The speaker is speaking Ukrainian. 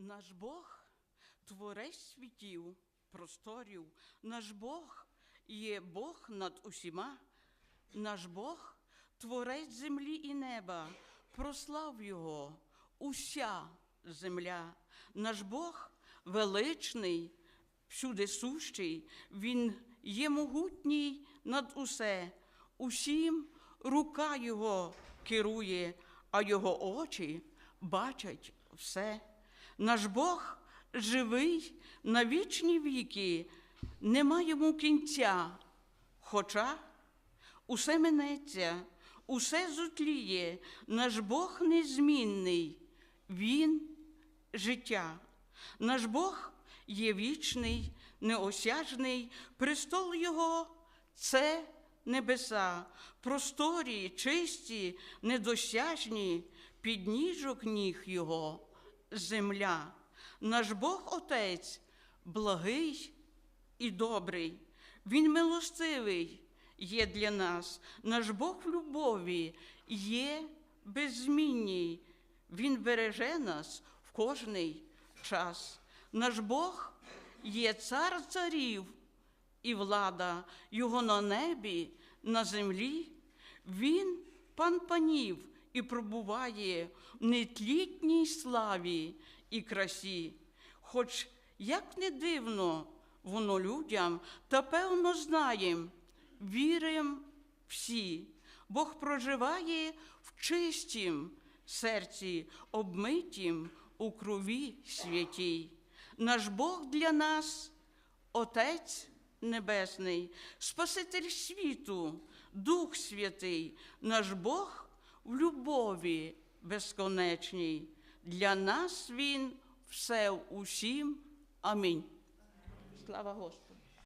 Наш Бог творець світів, просторів, наш Бог є Бог над усіма, наш Бог творець землі і неба, прослав Його уся земля. Наш Бог величний, всюди сущий, Він є могутній над усе, усім рука Його керує, а Його очі бачать все. Наш Бог живий на вічні віки, нема йому кінця, хоча усе минеться, усе зутліє, наш Бог незмінний, Він життя. Наш Бог є вічний, неосяжний, престол Його це небеса, просторі, чисті, недосяжні, підніжок ніг Його земля. Наш Бог Отець благий і добрий, Він милостивий є для нас. Наш Бог в любові є беззмінній. Він береже нас в кожний час. Наш Бог є цар царів і влада Його на небі, на землі. Він пан панів і пробуває в нетлітній славі і красі. Хоч як не дивно воно людям, та певно знаєм, вірим всі. Бог проживає в чистім серці, обмитім у крові святій. Наш Бог для нас Отець Небесний, Спаситель світу, Дух Святий, наш Бог в любові безконечній. Для нас Він все усім. Амінь. Слава Господу.